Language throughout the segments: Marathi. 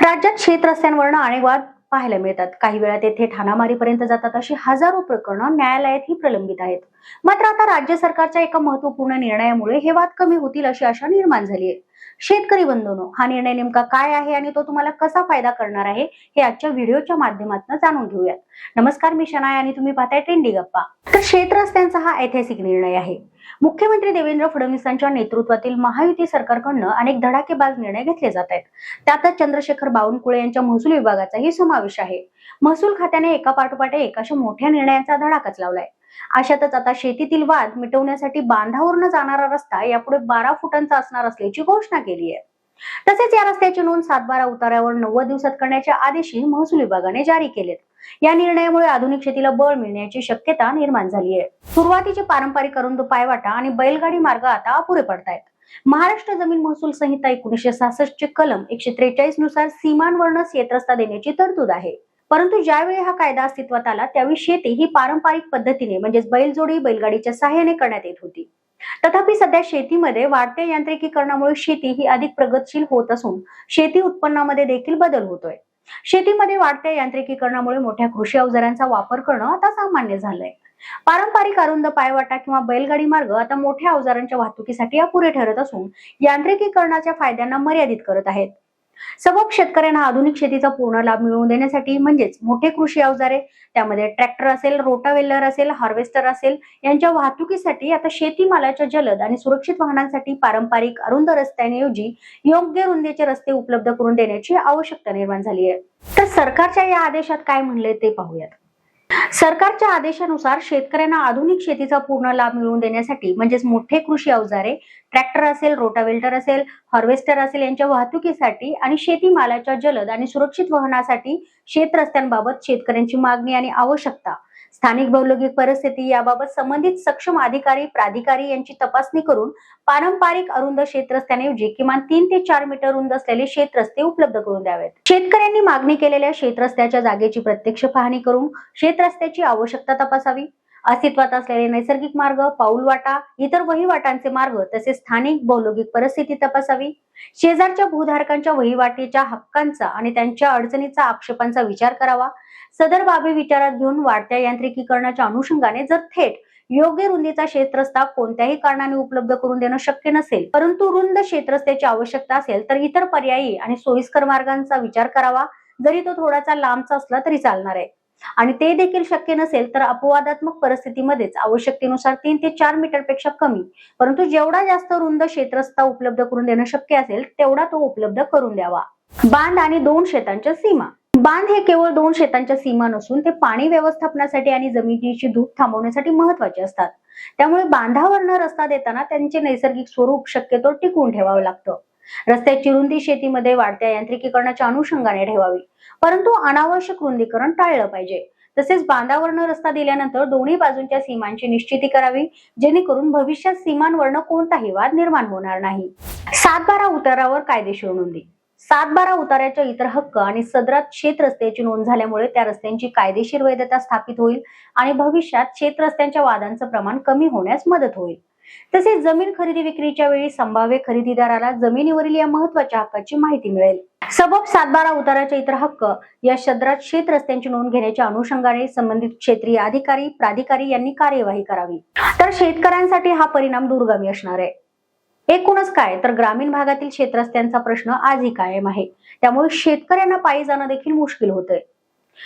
राज्यात शेत रस्त्यांवरनं अनेक वाद पाहायला मिळतात. काही वेळा तेथे ठाणामारीपर्यंत जातात अशी हजारो प्रकरणं न्यायालयातही प्रलंबित आहेत. मात्र आता राज्य सरकारच्या एका महत्त्वपूर्ण निर्णयामुळे हे वाद कमी होतील अशी आशा निर्माण झाली आहे. शेतकरी बंधूंनो हा निर्णय नेमका काय आहे आणि तो तुम्हाला कसा फायदा करणार आहे हे आजच्या व्हिडिओच्या माध्यमातून जाणून घेऊयात. नमस्कार मी शनाय आणि तुम्ही पाहताय ट्रेंडी गप्पा. तर शेत रस्त्यांचा हा ऐतिहासिक निर्णय आहे. मुख्यमंत्री देवेंद्र फडणवीसांच्या नेतृत्वातील महायुती सरकारकडनं अनेक धडाकेबाज निर्णय घेतले जात आहेत. त्यातच चंद्रशेखर बावनकुळे यांच्या महसूल विभागाचाही समावेश आहे. महसूल खात्याने एका पाठोपाठ एक अशा मोठ्या निर्णयांचा धडाकाच लावलाय. अशातच आता शेतीतील वाद मिटवण्यासाठी बांधावरनं जाणारा रस्ता यापुढे बारा फुटांचा असणार असल्याची घोषणा केली आहे. तसेच या रस्त्याची नोंद सातबारा उतार्यावर नव्वद दिवसात करण्याचे आदेशही महसूल विभागाने जारी केलेत. या निर्णयामुळे आधुनिक शेतीला बळ मिळण्याची शक्यता निर्माण झाली आहे. सुरुवातीचे पारंपरिक अरुंद पायवाटा आणि बैलगाडी मार्ग आता अपुरे पडतायत. महाराष्ट्र जमीन महसूल संहिता एकोणीशे सहासष्ट चे कलम एकशे त्रेचाळीसनुसार सीमांवरनं शेतरस्ता देण्याची तरतूद आहे. परंतु ज्यावेळी हा कायदा अस्तित्वात आला त्यावेळी शेती ही पारंपरिक पद्धतीने म्हणजेच बैलजोडी बैलगाडीच्या सहाय्याने करण्यात येत होती. तथापि सध्या शेतीमध्ये वाढत्या यांत्रिकीकरणामुळे शेती ही अधिक प्रगतशील होत असून शेती उत्पन्नामध्ये देखील बदल होतोय. शेतीमध्ये वाढत्या यांत्रिकीकरणामुळे मोठ्या कृषी अवजारांचा वापर करणं आता सामान्य झालंय. पारंपरिक अरुंद पायवाटा किंवा बैलगाडी मार्ग आता मोठ्या अवजारांच्या वाहतुकीसाठी अपुरे ठरत असून यांत्रिकीकरणाच्या फायद्यांना मर्यादित करत आहेत. सबब शेतकऱ्यांना आधुनिक शेतीचा पूर्ण लाभ मिळवून देण्यासाठी म्हणजेच मोठे कृषी अवजारे त्यामध्ये ट्रॅक्टर असेल रोटावेलर असेल हार्वेस्टर असेल यांच्या वाहतुकीसाठी आता शेतीमालाच्या जलद आणि सुरक्षित वाहनांसाठी पारंपरिक अरुंद रस्त्यांऐवजी योग्य रुंदीचे रस्ते उपलब्ध करून देण्याची आवश्यकता निर्माण झाली आहे. तर सरकारच्या या आदेशात काय म्हणले ते पाहूयात. सरकारच्या आदेशानुसार शेतकऱ्यांना आधुनिक शेतीचा पूर्ण लाभ मिळवून देण्यासाठी म्हणजेच मोठे कृषी अवजारे ट्रॅक्टर असेल रोटावेल्टर असेल हार्वेस्टर असेल यांच्या वाहतुकीसाठी आणि शेतीमालाच्या जलद आणि सुरक्षित वहनासाठी शेत रस्त्यांबाबत शेतकऱ्यांची मागणी आणि आवश्यकता. स्थानिक भौगोलिक परिस्थिती याबाबत संबंधित सक्षम अधिकारी प्राधिकारी यांची तपासणी करून पारंपरिक अरुंद शेतरस्त्यांऐवजी किमान तीन ते चार मीटर रुंद असलेले शेतरस्ते उपलब्ध करून द्यावेत. शेतकऱ्यांनी मागणी केलेल्या शेतरस्त्याच्या जागेची प्रत्यक्ष पाहणी करून शेतरस्त्याची आवश्यकता तपासावी. अस्तित्वात असलेले नैसर्गिक मार्ग पाऊलवाटा इतर वहिवाटांचे मार्ग तसेच स्थानिक भौगोलिक परिस्थिती तपासावी. शेजारच्या भूधारकांच्या वहिवाटीच्या हक्कांचा आणि त्यांच्या अडचणीचा आक्षेपांचा विचार करावा. सदर बाबी विचारात घेऊन वाढत्या यांत्रिकीकरणाच्या अनुषंगाने जर थेट योग्य रुंदीचा क्षेत्रस्ता कोणत्याही कारणाने उपलब्ध करून देणं शक्य नसेल परंतु रुंद क्षेत्रस्त्याची आवश्यकता असेल तर इतर पर्यायी आणि सोयीस्कर मार्गांचा विचार करावा. जरी तो थोडासा लांबचा असला तरी चालणार आहे. आणि ते देखील शक्य नसेल तर अपवादात्मक परिस्थितीमध्येच आवश्यकतेनुसार तीन ते चार मीटरपेक्षा कमी. परंतु जेवढा जास्त रुंद क्षेत्रस्ता उपलब्ध करून देणं शक्य असेल तेवढा तो उपलब्ध करून द्यावा. बांध आणि दोन शेतांच्या सीमा. बांध हे केवळ दोन शेतांच्या सीमा नसून ते पाणी व्यवस्थापनासाठी आणि जमिनीची धूप थांबवण्यासाठी महत्त्वाचे असतात. त्यामुळे बांधावरनं रस्ता देताना त्यांचे नैसर्गिक स्वरूप शक्यतो टिकवून ठेवावं लागतं. रस्त्याची रुंदी शेतीमध्ये वाढत्या यांत्रिकीकरणाच्या अनुषंगाने ठेवावी परंतु अनावश्यक रुंदीकरण टाळलं पाहिजे. तसेच बांधावरनं रस्ता दिल्यानंतर दोन्ही बाजूंच्या सीमांची निश्चिती करावी जेणेकरून भविष्यात सीमांवरनं कोणताही वाद निर्माण होणार नाही. सात बारा उतारावर कायदेशीर नोंदी. सात बारा उतार्याच्या इतर हक्क आणि सदरात शेत रस्त्याची नोंद झाल्यामुळे त्या रस्त्यांची कायदेशीर वैधता स्थापित होईल आणि भविष्यात शेत रस्त्यांच्या वादांचं प्रमाण कमी होण्यास मदत होईल. तसेच जमीन खरेदी विक्रीच्या वेळी संभाव्य खरेदीदाराला जमिनीवरील या महत्त्वाच्या हक्काची माहिती मिळेल. सबब सातबारा उताराचे इतर हक्क या क्षेत्रात शेत रस्त्यांची नोंद घेण्याच्या अनुषंगाने संबंधित क्षेत्रीय अधिकारी प्राधिकारी यांनी कार्यवाही करावी. तर शेतकऱ्यांसाठी हा परिणाम दूरगामी असणार आहे. एकूणच काय? तर ग्रामीण भागातील शेतरस्त्यांचा प्रश्न आजही कायम आहे. त्यामुळे शेतकऱ्यांना पायी जाणं देखील मुश्किल होतंय.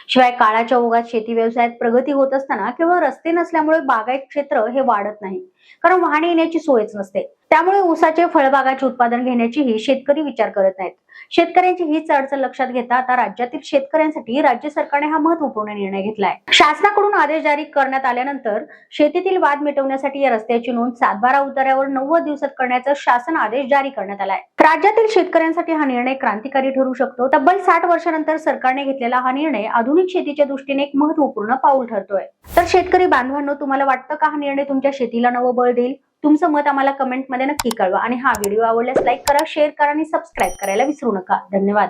शिवाय काळाच्या ओघात शेती व्यवसायात प्रगती होत असताना केवळ रस्ते नसल्यामुळे बागायत क्षेत्र हे वाढत नाही. कारण वाहने येण्याची सोयच नसते. त्यामुळे ऊसाचे फळबागाचे उत्पादन घेण्याचीही शेतकरी विचार करत नाहीत. शेतकऱ्यांची हीच अडचण लक्षात घेता आता राज्यातील शेतकऱ्यांसाठी राज्य सरकारने हा महत्त्वपूर्ण निर्णय घेतलाय. शासनाकडून आदेश जारी करण्यात आल्यानंतर शेतीतील वाद मिटवण्यासाठी या रस्त्याची नोंद सातबारा उतार्यावर नव्वद दिवसात करण्याचा शासन आदेश जारी करण्यात आलाय. राज्यातील शेतकऱ्यांसाठी हा निर्णय क्रांतिकारी ठरू शकतो. तब्बल साठ वर्षानंतर सरकारने घेतलेला हा निर्णय आधुनिक शेतीच्या दृष्टीने एक महत्त्वपूर्ण पाऊल ठरतोय. तर शेतकरी बांधवांनो तुम्हाला वाटतं का हा निर्णय तुमच्या शेतीला नवं बळ देईल? तुमचं मत आम्हाला कमेंटमध्ये नक्की कळवा. आणि हा व्हिडिओ आवडल्यास लाईक करा शेअर करा आणि सबस्क्राईब करायला विसरू नका. धन्यवाद.